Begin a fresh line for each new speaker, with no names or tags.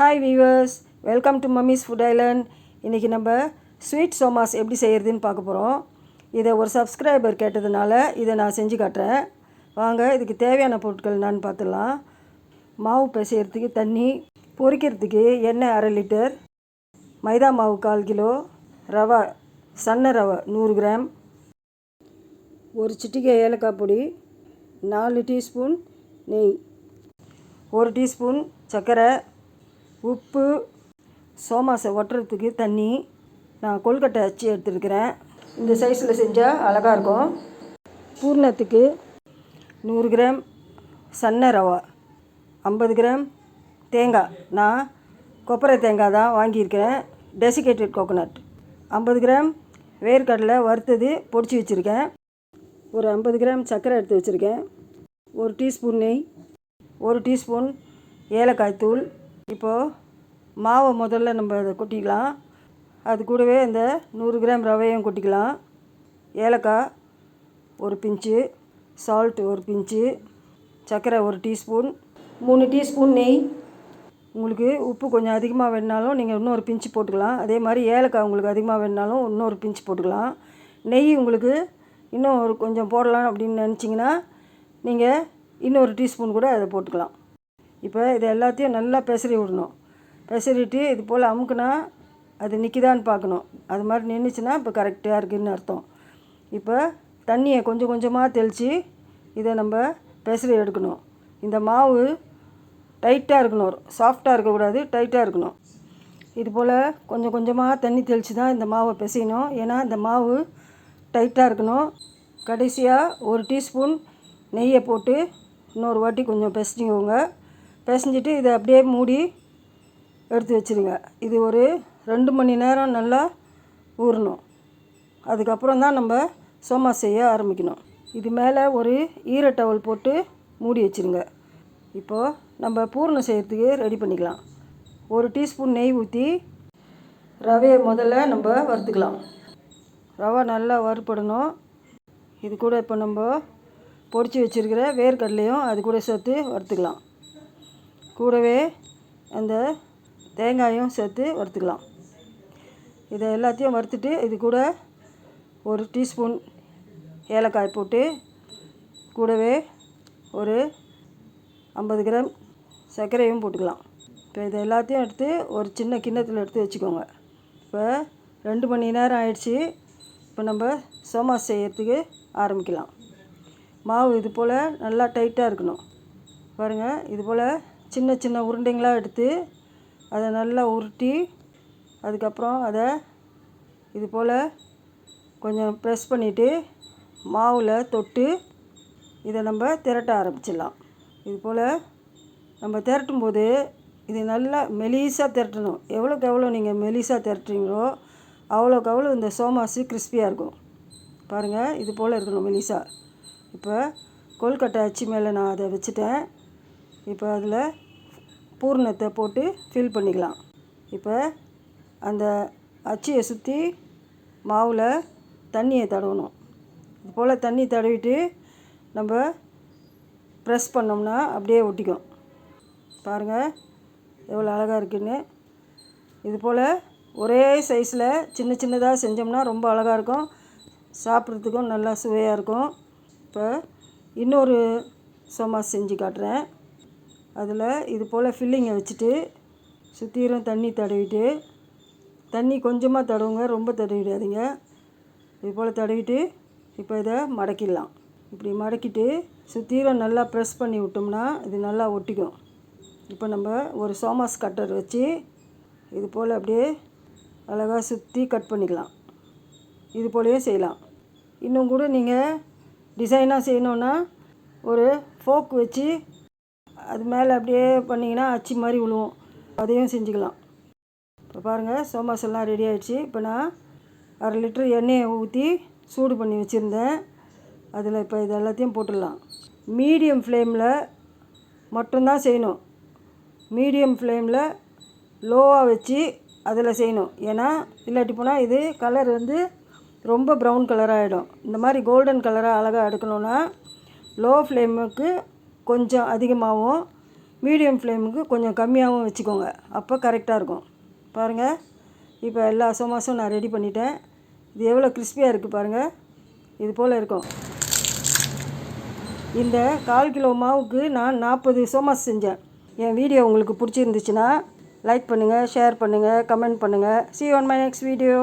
Hi viewers welcome to mummy's food island இன்றைக்கி நம்ம sweet சோமாஸ் எப்படி செய்கிறதுன்னு பார்க்க போகிறோம் இதை ஒரு சப்ஸ்கிரைபர் கேட்டதுனால இதை நான் செஞ்சு காட்டுறேன். வாங்க இதுக்கு தேவையான பொருட்கள் என்னான்னு பார்த்துடலாம். மாவு பிசைகிறதுக்கு தண்ணி பொரிக்கிறதுக்கு எண்ணெய் அரை லிட்டர் மைதா மாவு கால் கிலோ ரவை சன்ன ரவை நூறு கிராம் ஒரு சிட்டிகை ஏலக்காய் பொடி நாலு டீஸ்பூன் நெய் ஒரு டீஸ்பூன் சர்க்கரை உப்பு சோமாசை ஒட்டுறதுக்கு தண்ணி. நான் கொல்கட்டை அச்சு எடுத்துருக்கிறேன். இந்த சைஸில் செஞ்சால் அழகாக இருக்கும். பூர்ணத்துக்கு நூறு கிராம் சன்ன ரவா ஐம்பது கிராம் தேங்காய். நான் கொப்பரை தேங்காய் தான் வாங்கியிருக்கிறேன். டெசிகேட்டட் கோகோனட் ஐம்பது கிராம் வேர்க்கடலை வறுத்தது பொடிச்சு வச்சுருக்கேன். ஒரு ஐம்பது கிராம் சர்க்கரை எடுத்து வச்சுருக்கேன். ஒரு டீஸ்பூன் நெய் ஒரு டீஸ்பூன் ஏலக்காய் தூள் இப்போது மாவை முதல்ல நம்ம அதை கொட்டிக்கலாம். அது கூடவே இந்த நூறு கிராம் ரவையும் கொட்டிக்கலாம். ஏலக்காய் ஒரு பிஞ்சு சால்ட் ஒரு பிஞ்சு சர்க்கரை ஒரு டீஸ்பூன் மூணு டீஸ்பூன் நெய். உங்களுக்கு உப்பு கொஞ்சம் அதிகமாக வேணுனாலும் நீங்கள் இன்னொரு பிஞ்சு போட்டுக்கலாம். அதே மாதிரி ஏலக்காய் உங்களுக்கு அதிகமாக வேணுனாலும் இன்னொரு பிஞ்சு போட்டுக்கலாம். நெய் உங்களுக்கு இன்னும் ஒரு கொஞ்சம் போடலாம் அப்படின்னு நினச்சிங்கன்னா நீங்கள் இன்னொரு டீஸ்பூன் கூட அதை போட்டுக்கலாம். இப்போ இது எல்லாத்தையும் நல்லா பெசரி விடணும். பெசரிட்டு இது போல் அமுக்குனா அது நிற்கிதான்னு பார்க்கணும் அது மாதிரி நின்றுச்சுன்னா இப்போ கரெக்டாக இருக்குதுன்னு அர்த்தம். இப்போ தண்ணியை கொஞ்சம் கொஞ்சமாக தெளித்து இதை நம்ம பெசரி எடுக்கணும். இந்த மாவு டைட்டாக இருக்கணும். சாஃப்டாக இருக்கக்கூடாது டைட்டாக இருக்கணும். இது போல் கொஞ்சம் கொஞ்சமாக தண்ணி தெளித்து தான் இந்த மாவை பிசையணும். ஏன்னா இந்த மாவு டைட்டாக இருக்கணும். கடைசியாக ஒரு டீஸ்பூன் நெய்யை போட்டு இன்னொரு வாட்டி கொஞ்சம் பிசைஞ்சுக்கோங்க. பிசைஞ்சிட்டு இதை அப்படியே மூடி எடுத்து வச்சுருங்க. இது ஒரு ரெண்டு மணி நேரம் நல்லா ஊறணும். அதுக்கப்புறம் தான் நம்ம சோமா செய்ய ஆரம்பிக்கணும். இது மேலே ஒரு ஈர டவல் போட்டு மூடி வச்சுருங்க. இப்போது நம்ம பூரணம் செய்கிறதுக்கு ரெடி பண்ணிக்கலாம். ஒரு டீஸ்பூன் நெய் ஊற்றி ரவையை முதல்ல நம்ம வறுத்துக்கலாம். ரவை நல்லா வறுப்படணும் இது கூட இப்போ நம்ம பொடிச்சு வச்சுருக்கிற வேர்க்கடலையும் அது கூட சேர்த்து வறுத்துக்கலாம். கூடவே அந்த தேங்காயும் சேர்த்து வறுத்துக்கலாம். இதை எல்லாத்தையும் வறுத்துட்டு இது கூட ஒரு டீஸ்பூன் ஏலக்காய் போட்டு கூடவே ஒரு ஐம்பது கிராம் சர்க்கரையும் போட்டுக்கலாம். இப்போ இதை எல்லாத்தையும் எடுத்து ஒரு சின்ன கிண்ணத்தில் எடுத்து வச்சுக்கோங்க. இப்போ ரெண்டு மணி நேரம் ஆயிடுச்சு. இப்போ நம்ம சோமா செய்யறதுக்கு ஆரம்பிக்கலாம். மாவு இது போல் நல்லா டைட்டாக இருக்கணும். பாருங்கள் இது போல் சின்ன சின்ன உருண்டைங்களாக எடுத்து அதை நல்லா உருட்டி அதுக்கப்புறம் அதை இது போல் கொஞ்சம் ப்ரெஸ் பண்ணிவிட்டு மாவில் தொட்டு இதை நம்ம திரட்ட ஆரம்பிச்சிடலாம். இது போல் நம்ம திரட்டும்போது இது நல்லா மெலிசாக திரட்டணும். எவ்வளோக்கு எவ்வளோ நீங்கள் மெலிசாக திரட்டுறீங்களோ அவ்வளோக்கு அவ்வளோ இந்த சோமாசு கிறிஸ்பியாக இருக்கும். பாருங்கள் இது போல் இருக்கணும் மெலிசா. இப்போ கொல்கட்டை அச்சு மேலே நான் அதை வச்சுட்டேன். இப்போ அதில் பூர்ணத்தை போட்டு ஃபில் பண்ணிக்கலாம். இப்போ அந்த அச்சியை சுற்றி மாவில் தண்ணியை தடவணும். இது போல் தண்ணி தடவிட்டு நம்ம ப்ரெஸ் பண்ணோம்னா அப்படியே ஒட்டிக்கும். பாருங்கள் எவ்வளோ அழகாக இருக்குன்னு. இது போல் ஒரே சைஸில் சின்ன சின்னதாக செஞ்சோம்னா ரொம்ப அழகாக இருக்கும். சாப்பிட்றதுக்கும் நல்லா சுவையாக இருக்கும். இப்போ இன்னொரு சோமாஸ் செஞ்சு காட்டுறேன். அதில் இது போல் ஃபில்லிங்கை வச்சுட்டு சுற்றிலும் தண்ணி தடவிட்டு தண்ணி கொஞ்சமாக தடவுங்க ரொம்ப தடவிடாதீங்க. இது போல் தடவிட்டு இப்போ இதை மடக்கிடலாம். இப்படி மடக்கிட்டு சுற்றிலும் நல்லா ப்ரெஸ் பண்ணி விட்டோம்னா இது நல்லா ஒட்டிக்கும். இப்போ நம்ம ஒரு சோமாஸ் கட்டர் வச்சு இது போல் அப்படியே அழகாக சுற்றி கட் பண்ணிக்கலாம். இது போலவே செய்யலாம். இன்னும் கூட நீங்கள் டிசைனாக செய்யணுன்னா ஒரு ஃபோக் வச்சு அது மேலே அப்படியே பண்ணிங்கன்னா அச்சு மாதிரி விழுவும் அதையும் செஞ்சுக்கலாம். இப்போ பாருங்கள் சோமாஸ் எல்லாம் ரெடி ஆகிடுச்சு இப்போ நான் அரை லிட்டர் எண்ணெயை ஊற்றி சூடு பண்ணி வச்சுருந்தேன். அதில் இப்போ இது எல்லாத்தையும் போட்டுடலாம். மீடியம் ஃப்ளேமில் மட்டும்தான் செய்யணும். மீடியம் ஃப்ளேமில் லோவாக வச்சு அதில் செய்யணும். ஏன்னா இல்லாட்டி போனால் இது கலர் வந்து ரொம்ப ப்ரௌன் கலராக ஆகிடும் இந்த மாதிரி கோல்டன் கலராக அழகாக எடுக்கணுன்னா லோ ஃப்ளேமுக்கு கொஞ்சம் அதிகமாகவும் மீடியம் ஃப்ளேமுக்கு கொஞ்சம் கம்மியாகவும் வச்சுக்கோங்க. அப்போ கரெக்டாக இருக்கும். பாருங்கள் இப்போ எல்லா சோமாஸும் நான் ரெடி பண்ணிட்டேன். இது எவ்வளோ கிறிஸ்பியாக இருக்குது பாருங்கள் இது போல் இருக்கும். இந்த கால் கிலோ மாவுக்கு நான் நாற்பது சோமாஸ் செஞ்சேன். என் வீடியோ உங்களுக்கு பிடிச்சிருந்துச்சுன்னா லைக் பண்ணுங்கள் ஷேர் பண்ணுங்கள் கமெண்ட் பண்ணுங்கள் see on my next video